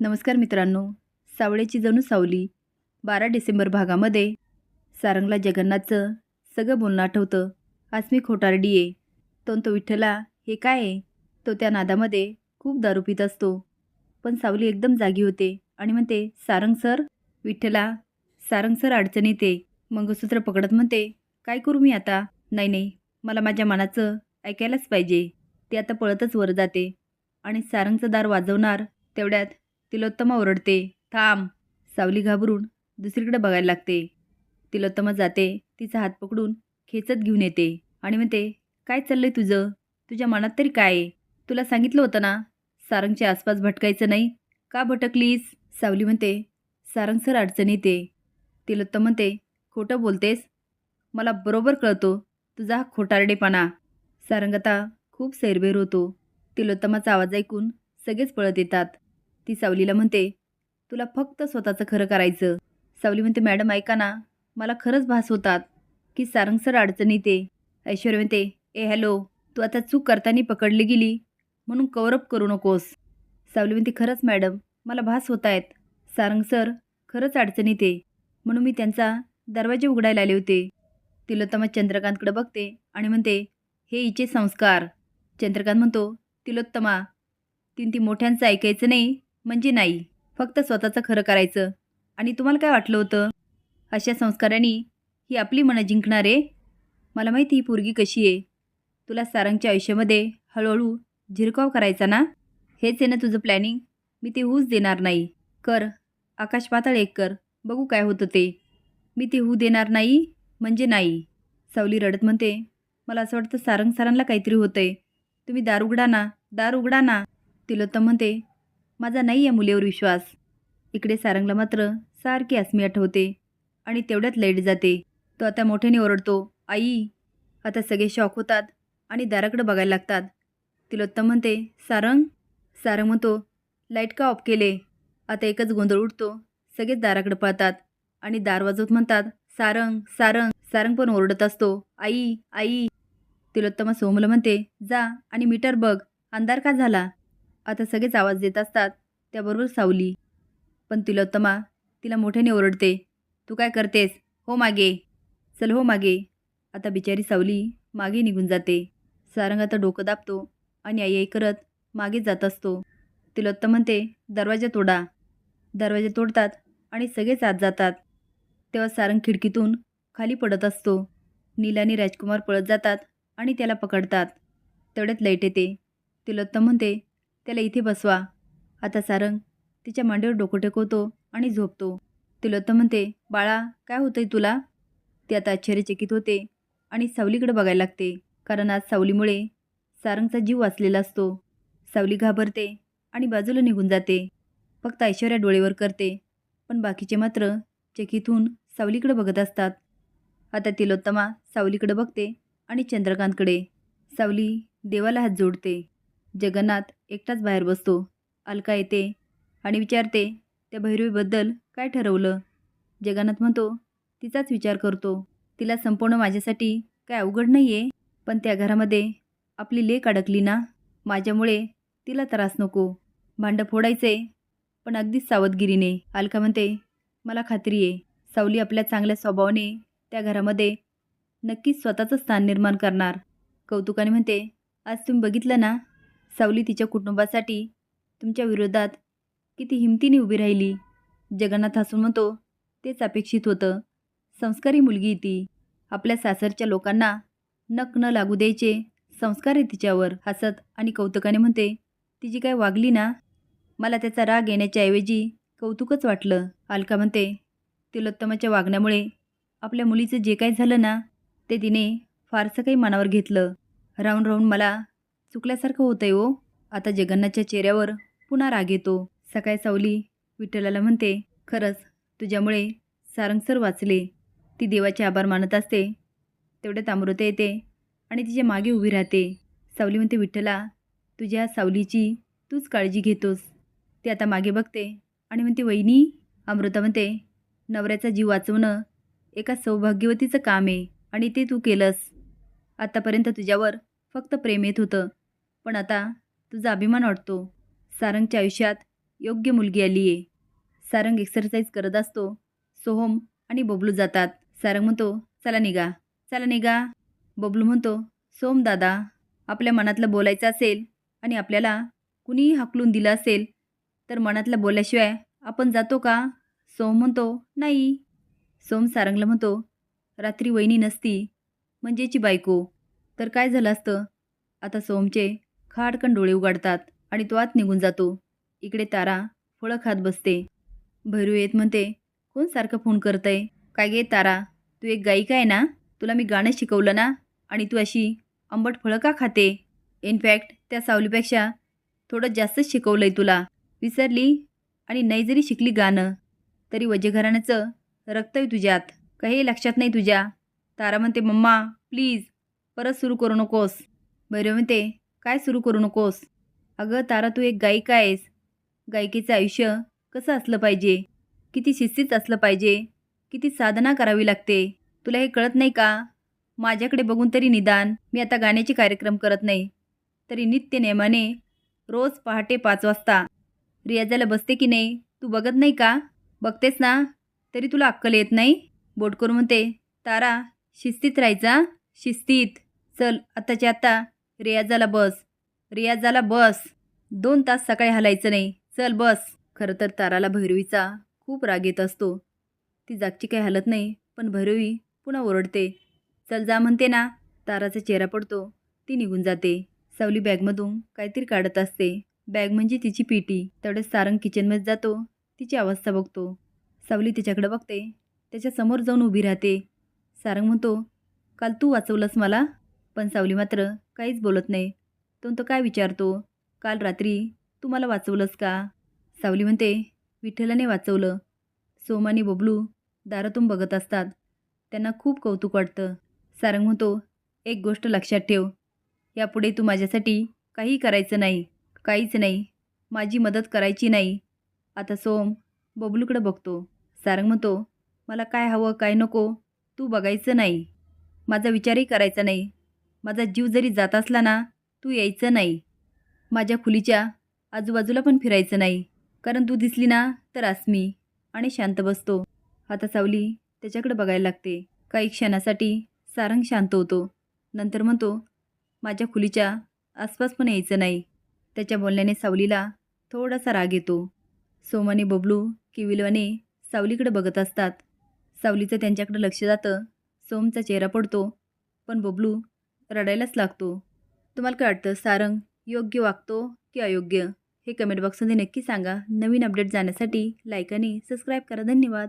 नमस्कार मित्रांनो. सावळेची जणू सावली बारा डिसेंबर भागामध्ये. सारंगला जगन्नाथचं सगळं बोलणं आठवतं. आज मी खोटारडी आहे तो तो विठ्ठला हे काय आहे? तो त्या नादामध्ये खूप दारू पित असतो. पण सावली एकदम जागी होते आणि म्हणते सारंग सर विठ्ठला सारंग सर अडचण येते मंगळसूत्र पकडत म्हणते काय करू मी आता? नाही नाही मला माझ्या मनाचं ऐकायलाच पाहिजे. ते आता पळतच वर जाते. आणि सारंगचं दार वाजवणार तेवढ्यात तिलोत्तमा ओरडते थांब सावली घाबरून दुसरीकडे बघायला लागते. तिलोत्तमा जाते तिचा हात पकडून खेचत घेऊन येते आणि म्हणते काय चाललंय तुझं? तुझ्या मनात तरी काय आहे? तुला सांगितलं होतं ना सारंगच्या आसपास भटकायचं नाही? का भटकलीस? सावली म्हणते सारंग सर अडचण येते तिलोत्तम म्हणते खोटं बोलतेस? मला बरोबर कळतो तुझा हा खोटारडेपणा. सारंग आता खूप सैरभैर होतो. तिलोत्तमाचा आवाज ऐकून सगळेच पळत येतात. ती सावलीला म्हणते तुला फक्त स्वतःचं खरं करायचं. सावली म्हणते मॅडम ऐका ना मला खरंच भास होतात की सारंग सर अडचण येते ऐश्वर्या म्हणते ए हॅलो तू आता चूक करताना पकडली गेली म्हणून कवरअप करू नकोस. सावली म्हणते खरंच मॅडम मला भास होत आहेत सारंग सर खरंच अडचण येते म्हणून मी त्यांचा दरवाजे उघडायला आले होते. तिलोत्तमा चंद्रकांतकडे बघते आणि म्हणते हे हिचे संस्कार. चंद्रकांत म्हणतो तिलोत्तमा तीन ती मोठ्यांचं ऐकायचं नाही म्हणजे नाही फक्त स्वतःचं खरं करायचं. आणि तुम्हाला काय वाटलं होतं? अशा संस्कारांनी ही आपली मनं जिंकणार आहे? मला माहिती ही पोरगी कशी आहे. तुला सारंगच्या आयुष्यामध्ये हळूहळू झिरकाव करायचा ना? हेच आहे ना तुझं प्लॅनिंग मी ते होऊच देणार नाही. कर. आकाश पाताळ एक कर. बघू काय होतं ते. मी ते होऊ देणार नाही म्हणजे नाही. सावली रडत म्हणते. मला असं वाटतं सारंग सरांना काहीतरी होतंय. तुम्ही दार उघडा ना दार उघडा ना. तिलोत्तम म्हणते. माझा नाही आहे मुलीवर विश्वास. इकडे सारंगला मात्र सारखी अस्मी आठवते आणि तेवढ्यात लाइट जाते. तो आता मोठ्याने ओरडतो आई आता सगळे शॉक होतात आणि दाराकडे बघायला लागतात. तिलोत्तम म्हणते सारंग? सारंग म्हणतो लाइट का ऑफ केले? आता एकच गोंधळ उठतो सगळेच दाराकडे पळतात आणि दार वाजवत म्हणतात सारंग सारंग. सारंग पण ओरडत असतो आई आई. तिलोत्तमा सोमला म्हणते जा आणि मीटर बघ. अंधार का झाला? आता सगळेच आवाज देत असतात. त्याबरोबर सावली. पण तिलोत्तमा तिला मोठ्याने ओरडते. तू काय करतेस? हो मागे. चल हो मागे. आता बिचारी सावली मागे निघून जाते. सारंग आता डोकं दाबतो आणि आई आई करत मागे जात असतो. तिलोत्तम म्हणते दरवाजा तोडा. दरवाजे तोडतात आणि सगळेच आत जातात. तेव्हा सारंग खिडकीतून खाली पडत असतो. नील आणि राजकुमार पळत जातात आणि त्याला पकडतात. तेवढ्यात लाइट येते. तिलोत्तम म्हणते त्याला इथे बसवा. आता सारंग तिच्या मांडीवर डोकं टेकवतो आणि झोपतो. तिलोत्तम म्हणते बाळा काय होतंय तुला? ते आता आश्चर्यचकित होते आणि सावलीकडे बघायला लागते कारण आज सावलीमुळे सारंगचा जीव वाचलेला असतो. सावली घाबरते आणि बाजूला निघून जाते. फक्त ऐश्वर्या डोळेवर करते पण बाकीचे मात्र चकित होऊन सावलीकडे बघत असतात. आता तिलोत्तमा सावलीकडे बघते आणि चंद्रकांतकडे. सावली देवाला हात जोडते. जगन्नाथ एकटाच बाहेर बसतो. अलका येते आणि विचारते त्या भैरवीबद्दल काय ठरवलं? जगन्नाथ म्हणतो तिचाच विचार करतो. तिला संपूर्ण माझ्यासाठी काय अवघड नाही आहे पण त्या घरामध्ये आपली लेक अडकली ना? माझ्यामुळे तिला त्रास नको. भांडं फोडायचे पण अगदीच सावधगिरीने. अलका म्हणते मला खात्री आहे. सावली आपल्या चांगल्या स्वभावाने त्या घरामध्ये नक्कीच स्वतःचं स्थान निर्माण करणार. कौतुकाने म्हणते आज तुम्ही बघितलं ना? सावली तिच्या कुटुंबासाठी तुमच्या विरोधात किती हिमतीने उभी राहिली. जगन्नाथ हसून म्हणतो तेच अपेक्षित होतं. संस्कारी मुलगी ती. आपल्या सासरच्या लोकांना नक न लागू द्यायचे. संस्कार आहे तिच्यावर हसत आणि कौतुकाने म्हणते तिची काय वागली ना? मला त्याचा राग येण्याच्या ऐवजी कौतुकच वाटलं. अलका म्हणते तिलोत्तमाच्या वागण्यामुळे आपल्या मुलीचं जे काही झालं ना ते तिने फारसं काही मनावर घेतलं. राहून राहून मला चुकल्यासारखं होतंय हो. आता जगन्नाथच्या चेहऱ्यावर पुन्हा राग येतो. सकाळी सावली विठ्ठलाला म्हणते खरंच तुझ्यामुळे सारंगसर वाचले. ती देवाचे आभार मानत असते. तेवढ्यात अमृता येते आणि तिच्यामागे उभी राहते. सावली म्हणते विठ्ठला तुझ्या सावलीची तूच काळजी घेतोस. ती आता मागे बघते आणि म्हणते वहिनी अमृता म्हणते नवऱ्याचा जीव वाचवणं एका सौभाग्यवतीचं काम आहे आणि ते तू केलंस. आतापर्यंत तुझ्यावर फक्त प्रेम येत होतं. पण आता तुझा अभिमान वाटतो. सारंगच्या आयुष्यात योग्य मुलगी आली आहे. सारंग एक्सरसाइज करत असतो. सोहम आणि बबलू जातात. सारंग म्हणतो चला निघा. चला निघा. बबलू म्हणतो सोम दादा आपल्या मनातलं बोलायचं असेल आणि आपल्याला कुणीही हाकलून दिलं असेल तर मनातलं बोलल्याशिवाय आपण जातो का? सोम म्हणतो नाही. सोम सारंगला म्हणतो रात्री वहिनी नसती. म्हणजेची बायको. तर काय झालं असतं? आता सोमचे खाडकन डोळे उघडतात आणि तो आत निघून जातो. इकडे तारा फळं खात बसते. भैरू येत म्हणते कोण सारखं फोन करतंय? काय गे तारा? तू एक गायिका आहे ना? तुला मी गाणं शिकवलं ना? आणि तू अशी आंबट फळं का खाते? इनफॅक्ट त्या सावलीपेक्षा थोडं जास्तच शिकवलं आहे तुला. विसरली? आणि नाही जरी शिकली गाणं तरी वजेघराण्याचं रक्त आहे तुझ्यात. काही लक्षात नाही तुझ्या. तारा म्हणते मम्मा प्लीज परत सुरू करू नकोस. भैरव म्हणते काय सुरू करू नकोस? अगं तारा तू एक गायिका आहेस. गायिकेचं आयुष्य कसं असलं पाहिजे? किती शिस्तीत असलं पाहिजे? किती साधना करावी लागते? तुला हे कळत नाही का? माझ्याकडे बघून तरी निदान मी आता गाण्याचे कार्यक्रम करत नाही. तरी नित्य नेमाने रोज पहाटे पाच वाजता. रियाजाला बसते की नाही तू बघत नाही का? बघतेस ना? तरी तुला अक्कल येत नाही? बोट करून म्हणते तारा शिस्तीत राहायचा शिस्तीत. चल आत्ताच्या आत्ता रियाजाला बस. रियाजाला बस. दोन तास सकाळी हलायचं नाही. चल बस. खरं तर ताराला भैरवीचा खूप राग येत असतो. ती जागची काही हलत नाही पण भैरवी पुन्हा ओरडते. चल जा म्हणते ना. ताराचा चेहरा पडतो. ती निघून जाते. सावली बॅगमधून काहीतरी काढत असते. बॅग म्हणजे तिची पेटी. तेवढ्याच सारंग किचनमध्ये जातो. तिची अवस्था बघतो. सावली तिच्याकडे बघते. त्याच्यासमोर जाऊन उभी राहते. सारंग म्हणतो काल तू वाचवलंस मला? पण सावली मात्र काहीच बोलत नाही. तो तो काय विचारतो? काल रात्री तू मला वाचवलंस का? सावली म्हणते विठ्ठलाने वाचवलं. सोम आणि बबलू दारातून बघत असतात. त्यांना खूप कौतुक वाटतं. सारंग म्हणतो एक गोष्ट लक्षात ठेव. यापुढे तू माझ्यासाठी काही करायचं नाही काहीच नाही. माझी मदत करायची नाही. आता सोम बबलूकडे बघतो. सारंग म्हणतो मला काय हवं काय नको तू बघायचं नाही. माझा विचारही करायचा नाही. माझा जीव जरी जात असला ना तू यायचं नाही. माझ्या खुलीच्या आजूबाजूला पण फिरायचं नाही. कारण तू दिसली ना तर आसमी आणि शांत बसतो. आता सावली त्याच्याकडे बघायला लागते. काही क्षणासाठी सारंग शांत होतो. नंतर म्हणतो माझ्या खुलीच्या आसपास पण यायचं नाही. त्याच्या बोलण्याने सावलीला थोडासा राग येतो. सोमाने बबलू किविलवाने सावलीकडे बघत असतात. सावलीचं त्यांच्याकडे लक्ष जातं. सोमचा चेहरा पडतो. पण बबलू रडायलाच लागतो. तुम्हाला काय वाटतं? सारंग योग्य वागतो की अयोग्य? हे कमेंट बॉक्समध्ये नक्की सांगा. नवीन अपडेट जाण्यासाठी लाईक आणि सबस्क्राईब करा. धन्यवाद.